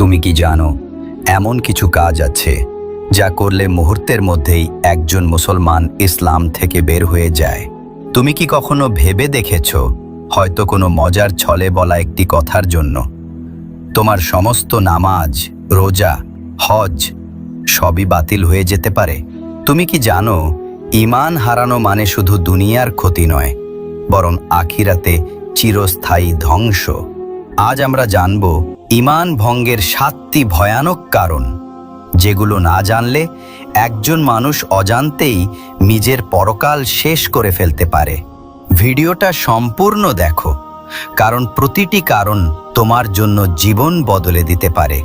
তুমি কি জানো, এমন কিছু কাজ আছে যা করলে মুহূর্তের মধ্যেই একজন মুসলমান ইসলাম থেকে বের হয়ে যায়। তুমি কি কখনো ভেবে দেখেছ, হয়তো কোনো মজার ছলে বলা একটি কথার জন্য? তোমার সমস্ত নামাজ, রোজা, হজ সবই বাতিল হয়ে যেতে পারে। তুমি কি জানো ইমান হারানো মানে শুধু দুনিয়ার ক্ষতি নয়, বরং আখিরাতে চিরস্থায়ী ধ্বংস। আজ আমরা জানব ইমান ভঙ্গের সাতটি ভয়ানক কারণ, যেগুলো না জানলে একজন মানুষ অজান্তেই নিজের পরকাল শেষ করে ফেলতে পারে। ভিডিওটা সম্পূর্ণ দেখো, কারণ প্রতিটি কারণ তোমার জন্য জীবন বদলে দিতে পারে।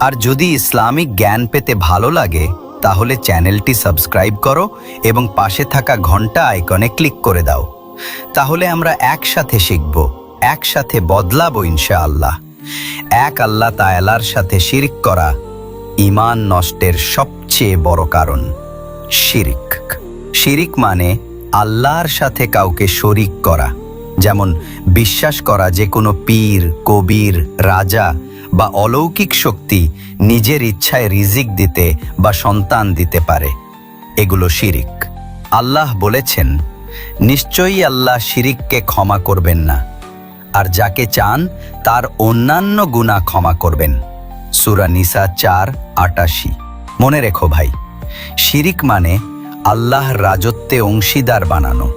আর যদি ইসলামিক জ্ঞান পেতে ভালো লাগে, তাহলে চ্যানেলটি সাবস্ক্রাইব করো এবং পাশে থাকা ঘণ্টা আইকনে ক্লিক করে দাও। তাহলে আমরা একসাথে শিখব, একসাথে বদলাবো ইনশাআল্লাহ। এক আল্লাহ তায়ালার সাথে শিরিক করা ইমান নষ্টের সবচেয়ে বড় কারণ, শিরিক। শিরিক মানে আল্লাহর সাথে কাউকে শরিক করা, যেমন বিশ্বাস করা যে কোনো পীর, কবির, রাজা বা অলৌকিক শক্তি নিজের ইচ্ছায় রিজিক দিতে বা সন্তান দিতে পারে। এগুলো শিরিক। আল্লাহ বলেছেন, নিশ্চয়ই আল্লাহ শিরিককে ক্ষমা করবেন না। আর যাকে চান তার অন্যান্য গুণা ক্ষমা করবেন। সুরা নিসা চার, আটাশি। মনে রেখো ভাই, শিরিক মানে আল্লাহর রাজত্বে অংশীদার বানানো।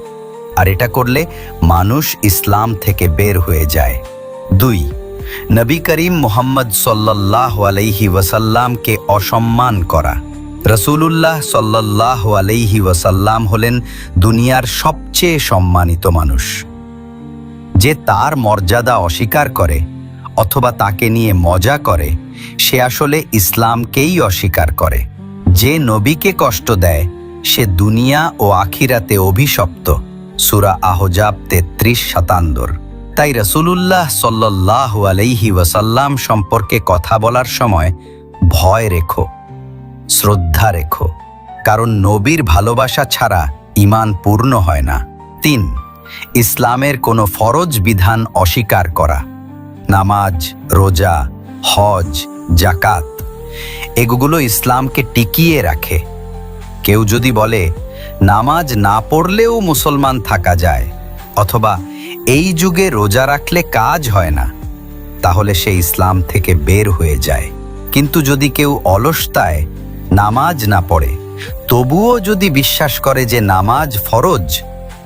আর এটা করলে মানুষ ইসলাম থেকে বের হয়ে যায়। দুই, নবী করিম মোহাম্মদ সাল্লাহ আলাইহি ওয়াসাল্লামকে অসম্মান করা। রসুলুল্লাহ সাল্লাহ আলাইহি ওয়াসাল্লাম হলেন দুনিয়ার সবচেয়ে সম্মানিত মানুষ। যে তার মর্যাদা অস্বীকার করে অথবা তাকে নিয়ে মজা করে, সে আসলে ইসলামকেই অস্বীকার করে। যে নবীকে কষ্ট দেয়, সে দুনিয়া ও আখিরাতে অভিশপ্ত। সুরা আহজাব তেত্রিশ শতান্দর তাই রসুলুল্লাহ সাল্লাহ আলাইহি ওয়াসাল্লাম সম্পর্কে কথা বলার সময় ভয় রেখো, শ্রদ্ধা রেখো। কারণ নবীর ভালোবাসা ছাড়া ইমান পূর্ণ হয় না। তিন ইসলামের কোনো ফরজ বিধান অস্বীকার করা। নামাজ, রোজা, হজ জাকাত এগুলো ইসলামকে টিকিয়ে রাখে। কেউ যদি বলে, নামাজ না পড়লেও মুসলমান থাকা যায়, অথবা এই যুগে রোজা রাখলে কাজ হয় না, তাহলে সে ইসলাম থেকে বের হয়ে যায়। কিন্তু যদি কেউ অলসতায় নামাজ না পড়ে, তবুও যদি বিশ্বাস করে যে নামাজ ফরজ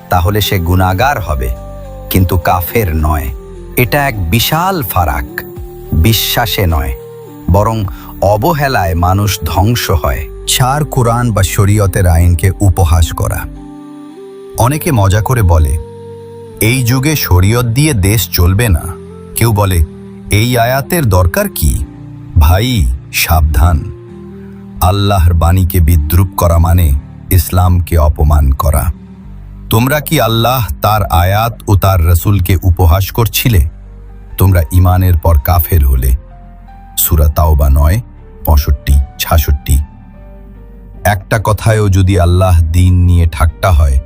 তাহলে সে গুণাগার হবে, কিন্তু কাফের নয়। এটা এক বিশাল ফারাক, বিশ্বাসে নয়, বরং অবহেলায় মানুষ ধ্বংস হয়। ছাড় কোরআন বা শরীয়তের আইনকে উপহাস করা। অনেকে মজা করে বলে, এই যুগে শরীয়ত দিয়ে দেশ চলবে না। কেউ বলে, এই আয়াতের দরকার কি? ভাই, সাবধান। আল্লাহর বাণীকে বিদ্রুপ করা মানে ইসলামকে অপমান করা। তোমরা কি আল্লাহ তার আয়াত ও তার রসুলকে উপহাস করছিলে? তোমরা ইমানের পর কাফের হলে। সুরা তাওবা নয়, পঁয়ষট্টি, ছাষট্টি। একটা কথায়ও যদি আল্লাহ দিন নিয়ে ঠাট্টা হয়,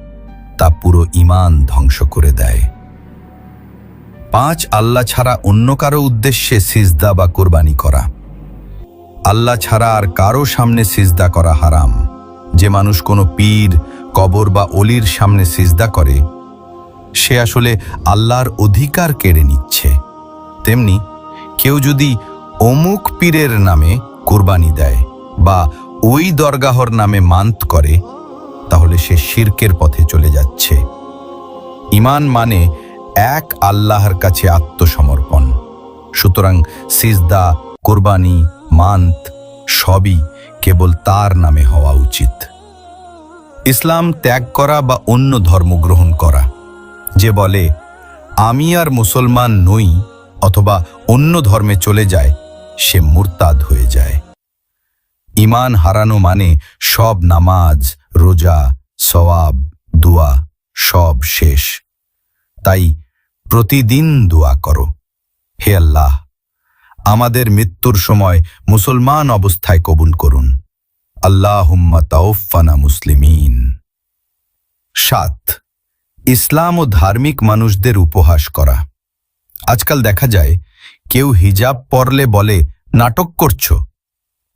তা পুরো ইমান ধ্বংস করে দেয়। পাঁচ, আল্লাহ ছাড়া অন্য কারও উদ্দেশ্যে সিজদা বা কোরবানি করা। আল্লাহ ছাড়া আর কারও সামনে সিজদা করা হারাম। যে মানুষ কোনো পীর, কবর বা অলির সামনে সিজদা করে, সে আসলে আল্লাহর অধিকার কেড়ে নিচ্ছে। তেমনি কেউ যদি অমুক পীরের নামে কোরবানি দেয় বা ওই দরগাহর নামে মান্ত করে, তাহলে সে শিরকের পথে চলে যাচ্ছে। ইমান মানে এক আল্লাহর কাছে আত্মসমর্পণ। সুতরাং সিজদা, কোরবানি, মান্ত সবই কেবল তার নামে হওয়া উচিত। ইসলাম ত্যাগ করা বা অন্য ধর্ম গ্রহণ করা। যে বলে, আমি আর মুসলমান নই, অথবা অন্য ধর্মে চলে যায়, সে মুরতাদ হয়ে যায়। ইমান হারানো মানে সব নামাজ, রোজা, সওয়াব, দুয়া, সব শেষ। তাই প্রতিদিন দোয়া করো। হে আল্লাহ, আমাদের মৃত্যুর সময় মুসলমান অবস্থায় কবুল করুন। আল্লাহ তাওফানা মুসলিমিন। সাত, ইসলাম ও ধার্মিক মানুষদের উপহাস করা। আজকাল দেখা যায়, কেউ হিজাব পরলে বলে, নাটক করছ?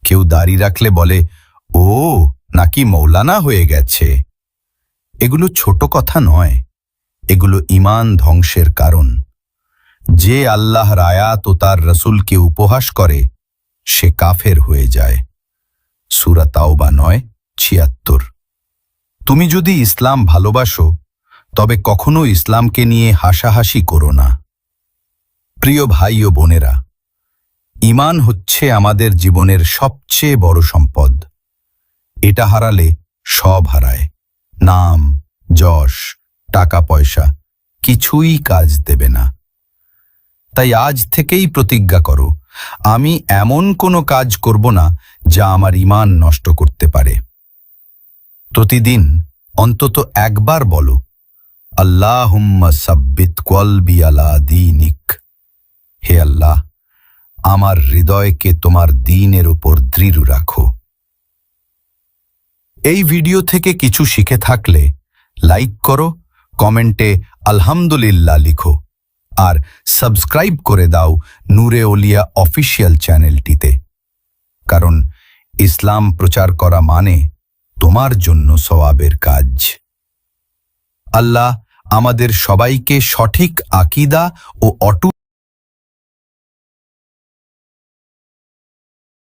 কেউ দাড়ি রাখলে বলে, ও, নাকি মৌলানা হয়ে গেছে? এগুলো ছোট কথা নয়, এগুলো ইমান ধ্বংসের কারণ। যে আল্লাহ রায়াত ও তার রসুলকে উপহাস করে, সে কাফের হয়ে যায়। সুরা তাওবা নয়, ছিয়াত্তর। তুমি যদি ইসলাম ভালোবাসো, তবে কখনো ইসলামকে নিয়ে হাসাহাসি করো না। প্রিয় ভাই ও বোনেরা, ইমান হচ্ছে আমাদের জীবনের সবচেয়ে বড় সম্পদ। এটা হারালে সব হারায়। নাম, যশ, টাকা, পয়সা, কিছুই কাজ দেবে না। তাই আজ থেকেই প্রতিজ্ঞা করো, আমি এমন কোনো কাজ করব না যা আমার ইমান নষ্ট করতে পারে। প্রতিদিন অন্তত একবার বলো, আল্লাহুম্মা সাব্বিত কলবি আলা দীনিক। হে আল্লাহ, আমার হৃদয়কে তোমার দিনের উপর দৃঢ় রাখো। এই ভিডিও থেকে কিছু শিখে থাকলে লাইক করো, কমেন্টে আলহামদুলিল্লাহ লিখো, আর সাবস্ক্রাইব করে দাও নূরে ওলিয়া অফিসিয়াল চ্যানেলটিতে। কারণ ইসলাম প্রচার করা মানে তোমার জন্য সওয়াবের কাজ। আল্লাহ আমাদের সবাইকে সঠিক আকিদা ও অটু